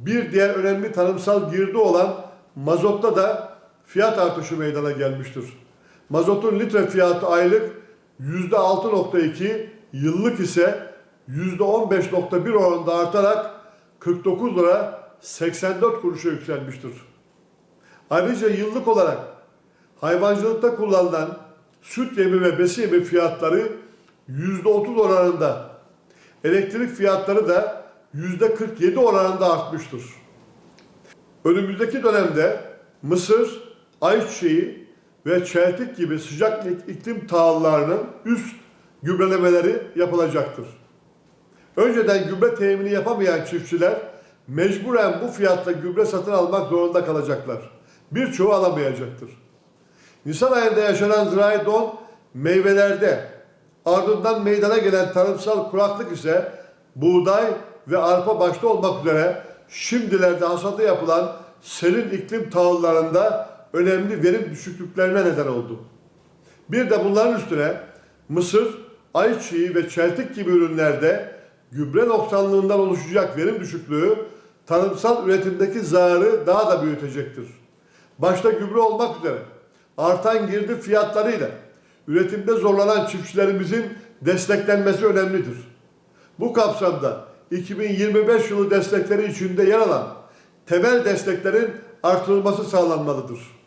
Bir diğer önemli tarımsal girdi olan mazotta da fiyat artışı meydana gelmiştir. Mazotun litre fiyatı aylık %6.2, yıllık ise %15.1 oranında artarak 49 lira 84 kuruşa yükselmiştir. Ayrıca yıllık olarak hayvancılıkta kullanılan süt yemi ve besi yemi fiyatları %30 oranında, elektrik fiyatları da %47 oranında artmıştır. Önümüzdeki dönemde mısır, ayçiçeği ve çeltik gibi sıcak iklim tahıllarının üst gübrelemeleri yapılacaktır. Önceden gübre temini yapamayan çiftçiler mecburen bu fiyatla gübre satın almak zorunda kalacaklar. Birçoğu alamayacaktır. Nisan ayında yaşanan zirai don meyvelerde ardından meydana gelen tarımsal kuraklık ise buğday ve arpa başta olmak üzere şimdilerde hasadı yapılan serin iklim tahıllarında önemli verim düşüklüklerine neden oldu. Bir de bunların üstüne mısır, ayçiçeği ve çeltik gibi ürünlerde gübre noksanlığından oluşacak verim düşüklüğü tarımsal üretimdeki zararı daha da büyütecektir. Başta gübre olmak üzere artan girdi fiyatlarıyla üretimde zorlanan çiftçilerimizin desteklenmesi önemlidir. Bu kapsamda 2025 yılı destekleri içinde yer alan temel desteklerin artırılması sağlanmalıdır.